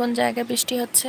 কোন জায়গায় বৃষ্টি হচ্ছে?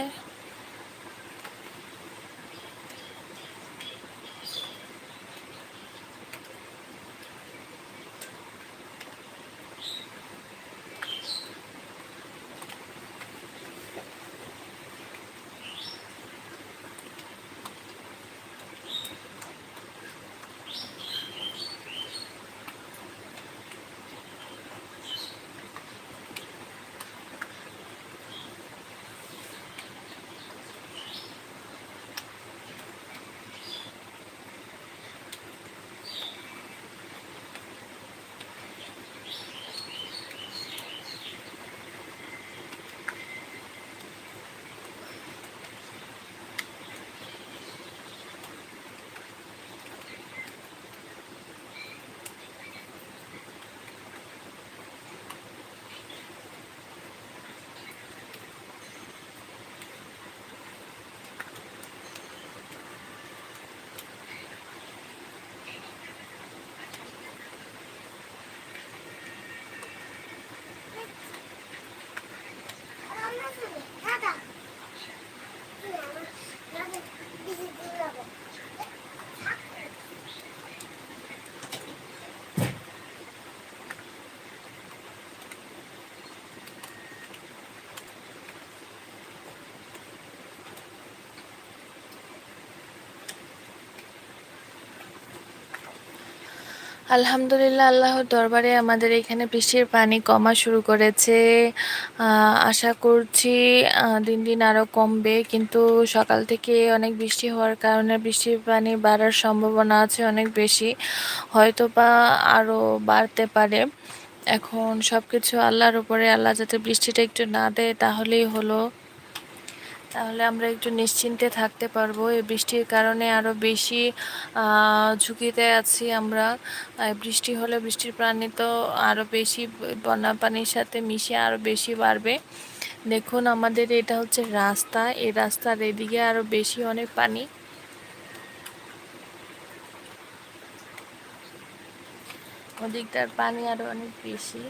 আলহামদুলিল্লাহ, আল্লাহর দরবারে আমাদের এখানে বৃষ্টির পানি কমা শুরু করেছে। আশা করছি দিন দিন আরও কমবে। কিন্তু সকাল থেকে অনেক বৃষ্টি হওয়ার কারণে বৃষ্টির পানি বাড়ার সম্ভাবনা আছে অনেক বেশি। হয়তো বা আরও বাড়তে পারে। এখন সব কিছু আল্লাহর উপরে, আল্লাহ যাতে বৃষ্টিটা একটু না দেয়, তাহলেই হলো। তাহলে আমরা একটু নিশ্চিন্তে থাকতে পারব। এই বৃষ্টির কারণে আরও বেশি ঝুঁকিতে আছি আমরা। বৃষ্টি হলে বৃষ্টির পানি তো আরও বেশি, বন্যা পানির সাথে মিশে আরও বেশি বাড়বে। দেখুন, আমাদের এটা হচ্ছে রাস্তা। এই রাস্তার এদিকে আরও বেশি অনেক পানি। ওদিকটার পানি আরও অনেক বেশি।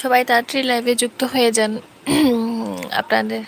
সবাই তাড়াতাড়ি লাইভে যুক্ত হয়ে যান। আপনাদের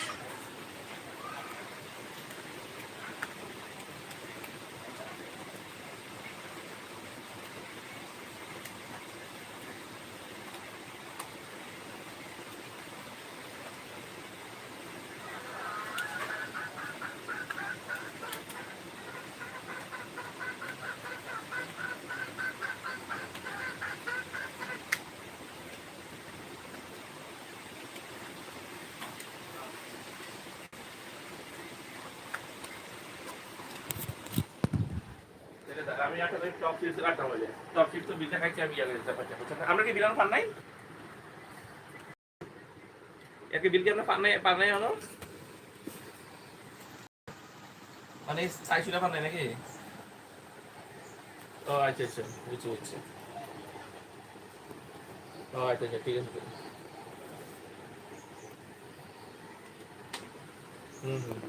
আমি একটা টপ সিরিজ আটটা বাজে টপ সিরিজ তো খাইছি, আমি ইয়ালে আমরা কি বিল পান নাই? একে বিল কি আমরা পান নাই পান নাই হলো মানে চাইছিল পান নাই নাকি? ও আচ্ছা আচ্ছা বুঝছি বুঝছি ও আচ্ছা আচ্ছা ঠিক আছে। হুম হুম।